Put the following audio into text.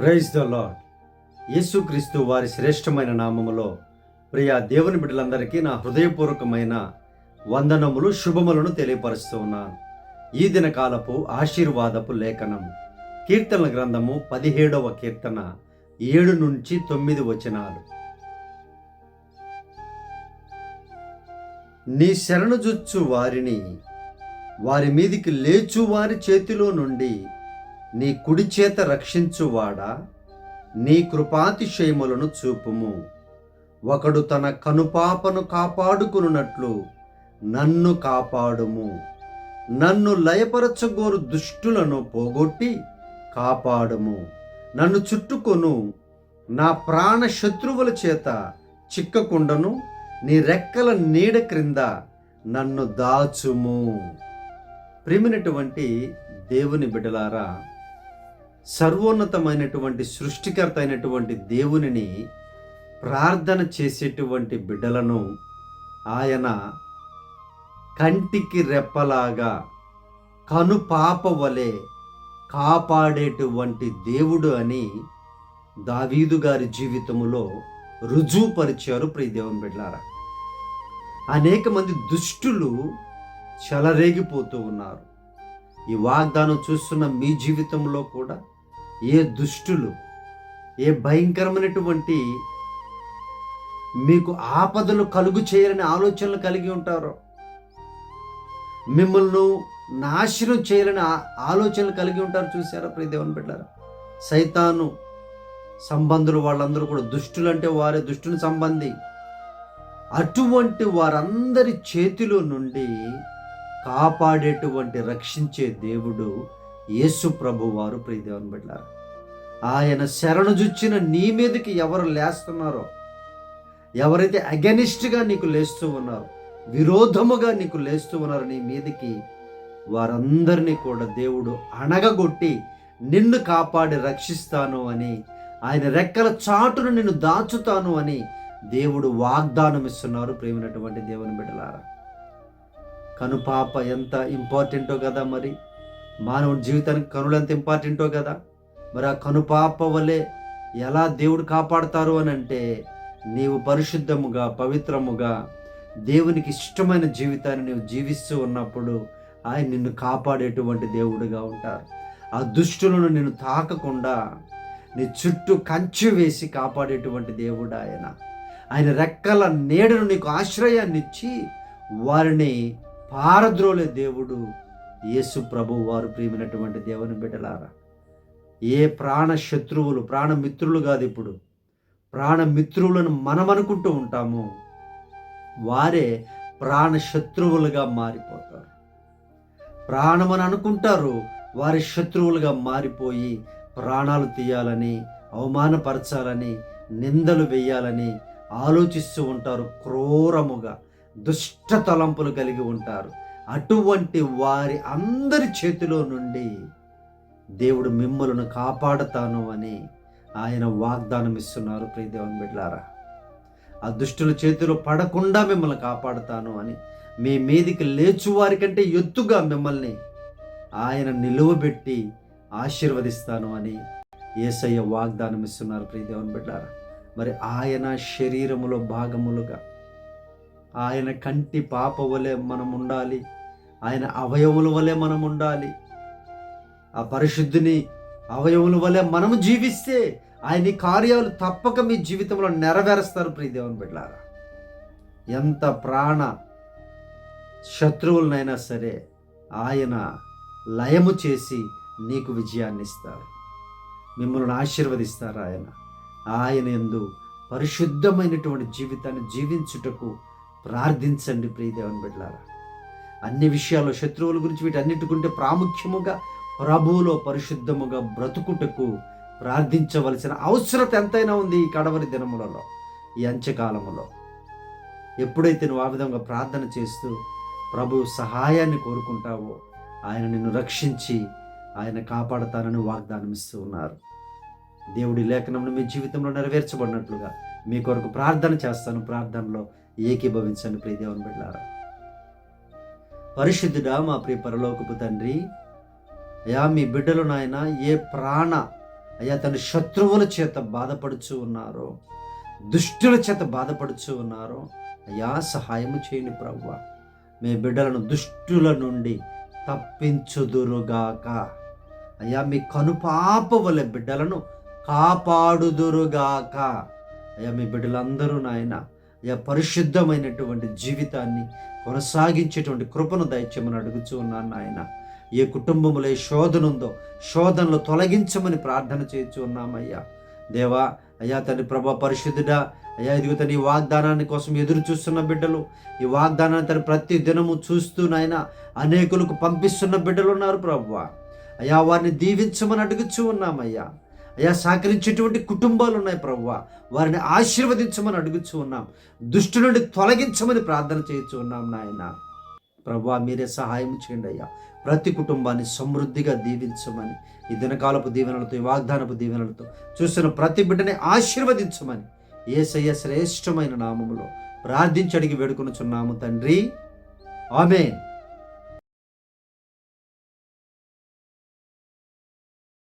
Praise the lord యేసుక్రీస్తు వారి శ్రేష్టమైన నామములో ప్రియ దేవుని బిడ్డలందరికీ నా హృదయపూర్వకమైన వందనములు శుభములను తెలియపరుస్తూ ఉన్నాను. ఈ దినకాలపు ఆశీర్వాదపు లేఖనం కీర్తనల గ్రంథము పదిహేడవ కీర్తన ఏడు నుంచి తొమ్మిది వచనాలు. నీ శరణుజుచ్చు వారిని వారి మీదికి లేచు వారి చేతిలో నుండి నీ కుడి చేత రక్షించువాడా? నీ కృపాతిశయములను చూపుము. ఒకడు తన కనుపాపను కాపాడుకున్నట్లు నన్ను కాపాడుము. నన్ను లయపరచగోరు దుష్టులను పోగొట్టి కాపాడుము. నన్ను చుట్టుకొను. నా ప్రాణ శత్రువుల చేత చిక్కకుండను నీ రెక్కల నీడ క్రింద నన్ను దాచుము. ప్రేమినటువంటి దేవుని బిడలారా సర్వోన్నతమైనటువంటి సృష్టికర్త అయినటువంటి దేవునిని ప్రార్థన చేసేటువంటి బిడ్డలను ఆయన కంటికి రెప్పలాగా కనుపాప వలె కాపాడేటువంటి దేవుడు అని దావీదు గారి జీవితంలో రుజువుపరిచారు ప్రియదేవం బిడ్డారా అనేక మంది దుష్టులు చెలరేగిపోతూ ఉన్నారు. ఈ వాగ్దానం చూస్తున్న మీ జీవితంలో కూడా ఏ దుష్టులు ఏ భయంకరమైనటువంటి మీకు ఆపదలు కలుగు చేయాలని ఆలోచనలు కలిగి ఉంటారో మిమ్మల్ని నాశనం చేయాలని ఆలోచనలు కలిగి ఉంటారు చూసారా ప్రతి దేవుని బిడ్డారా సైతాను సంబంధులు వాళ్ళందరూ కూడా దుష్టులు అంటే వారే దుష్టుని సంబంధి. అటువంటి వారందరి చేతిలో నుండి కాపాడేటువంటి రక్షించే దేవుడు యేసు ప్రభు వారు ప్రియదేవన్ బిడ్డారు ఆయన శరణు జుచ్చిన నీ మీదకి ఎవరు లేస్తున్నారో ఎవరైతే అగెనిస్ట్గా నీకు లేస్తూ ఉన్నారో విరోధముగా నీకు లేస్తూ ఉన్నారు నీ మీదకి వారందరినీ కూడా దేవుడు అణగగొట్టి నిన్ను కాపాడి రక్షిస్తాను అని ఆయన రెక్కల చాటును నిన్ను దాచుతాను అని దేవుడు వాగ్దానం ఇస్తున్నారు ప్రేమినటువంటి దేవుని బిడ్డలారా. కనుపాప ఎంత ఇంపార్టెంటో కదా మరి. మానవుడి జీవితానికి కనులు ఎంత ఇంపార్టెంటో కదా. మరి ఆ కనుపాప వలె ఎలా దేవుడు కాపాడతారు అని అంటే నీవు పరిశుద్ధముగా పవిత్రముగా దేవునికి ఇష్టమైన జీవితాన్ని నీవు జీవిస్తూ ఉన్నప్పుడు ఆయన నిన్ను కాపాడేటువంటి దేవుడుగా ఉంటారు. ఆ దుష్టులను నిన్ను తాకకుండా నీ చుట్టూ కంచె వేసి కాపాడేటువంటి దేవుడు ఆయన. ఆయన రెక్కల నీడను నీకు ఆశ్రయాన్ని ఇచ్చి వారిని పారద్రోలే దేవుడు యేసు ప్రభు వారు ప్రియమైనటువంటి దేవుని బిడ్డలారా. ఏ ప్రాణ శత్రువులు ప్రాణమిత్రులు కాదు ఇప్పుడు. ప్రాణమిత్రువులను మనం అనుకుంటూ ఉంటాము. వారే ప్రాణ శత్రువులుగా మారిపోతారు. ప్రాణమని అనుకుంటారు. వారి శత్రువులుగా మారిపోయి ప్రాణాలు తీయాలని అవమానపరచాలని నిందలు వేయాలని ఆలోచిస్తూ ఉంటారు క్రూరముగా. దుష్ట తలంపులు కలిగి ఉంటారు. అటువంటి వారి అందరి చేతిలో నుండి దేవుడు మిమ్మలను కాపాడతాను అని ఆయన వాగ్దానం ఇస్తున్నారు. ప్రియదేవన్ బిడ్లారా ఆ దుష్టుల చేతిలో పడకుండా మిమ్మల్ని కాపాడుతాను అని మీ మీదికి లేచు వారి కంటే ఎత్తుగా మిమ్మల్ని ఆయన నిలువబెట్టి ఆశీర్వదిస్తాను అని ఏసయ్య వాగ్దానం ఇస్తున్నారు. ప్రియదేవన్ బిడ్డారా మరి ఆయన శరీరములో భాగములుగా ఆయన కంటి పాప వలె మనం ఉండాలి ఆయన అవయవుల వలె మనం ఉండాలి ఆ పరిశుద్ధిని అవయవుల వలె మనము జీవిస్తే ఆయన కార్యాలు తప్పక మీ జీవితంలో నెరవేరుస్తారు ప్రియదేవన్ బిడ్డారా ఎంత ప్రాణ శత్రువులనైనా సరే ఆయన లయము చేసి నీకు విజయాన్ని ఇస్తారు. మిమ్మల్ని ఆశీర్వదిస్తారు ఆయన. ఆయన ఎందు పరిశుద్ధమైనటువంటి జీవితాన్ని జీవించుటకు ప్రార్థించండి ప్రియదేవన్ బిడ్డారా అన్ని విషయాల్లో శత్రువుల గురించి వీటన్నిటికుంటే ప్రాముఖ్యముగా ప్రభువులో పరిశుద్ధముగా బ్రతుకుటకు ప్రార్థించవలసిన అవసరత ఎంతైనా ఉంది ఈ కడవరి దినములలో ఈ అంత్యకాలములో. ఎప్పుడైతే నువ్వు ఆ విధంగా ప్రార్థన చేస్తూ ప్రభు సహాయాన్ని కోరుకుంటావో ఆయన నిన్ను రక్షించి ఆయన కాపాడతానని వాగ్దానం ఇస్తూ ఉన్నారు. దేవుడి లేఖనంలో మీ జీవితంలో నెరవేర్చబడినట్లుగా మీ కొరకు ప్రార్థన చేస్తాను. ప్రార్థనలో ఏకీభవించండి ప్రియ దేవుని బిడ్డారా పరిశుద్ధుడా మా ప్రియ పరలోకపు తండ్రి అయా మీ బిడ్డలు నాయన ఏ ప్రాణ అయ్యా తన శత్రువుల చేత బాధపడుచు ఉన్నారో దుష్టుల చేత బాధపడుచు ఉన్నారో అయ్యా సహాయము చేయండి ప్రవ్వ. మీ బిడ్డలను దుష్టుల నుండి తప్పించుదురుగాక. అయ్యా మీ కనుపాపవలె బిడ్డలను కాపాడుదురుగాక. అయ్యా మీ బిడ్డలందరూ నాయన పరిశుద్ధమైనటువంటి జీవితాన్ని కొనసాగించేటువంటి కృపను దయచేయమని అడుగుచూ ఉన్నాను నాయన. ఏ కుటుంబంలో ఏ శోధన ఉందో శోధనలు తొలగించమని ప్రార్థన చేయొచ్చు ఉన్నామయ్యా. దేవా అయ్యా తండ్రి ప్రభా పరిశుద్ధుడా అయ్యా ఇదిగో తన ఈ వాగ్దానాన్ని కోసం ఎదురు చూస్తున్న బిడ్డలు ఈ వాగ్దానాన్ని తను ప్రతి దినము చూస్తూ నాయన అనేకులకు పంపిస్తున్న బిడ్డలు ఉన్నారు ప్రభు. అయ్యా వారిని దీవించమని అడుగుచూ ఉన్నామయ్యా. అయ్యా సహకరించేటువంటి కుటుంబాలు ఉన్నాయి ప్రవ్వ. వారిని ఆశీర్వదించమని అడుగుచూ ఉన్నాం. దుష్టు నుండి తొలగించమని ప్రార్థన చేయొచ్చు ఉన్నాం నాయన. ప్రభా మీరే సహాయం చేయండి అయ్యా. ప్రతి కుటుంబాన్ని సమృద్ధిగా దీవించమని ఈ దినకాలపు దీవెనలతో ఈ వాగ్దానపు దీవెనలతో చూస్తున్న ప్రతి బిడ్డని ఆశీర్వదించమని ఏసయ్య శ్రేష్టమైన నామములో ప్రార్థించడికి అడిగి వేడుకొనుచున్నాము తండ్రి. ఆమెన్.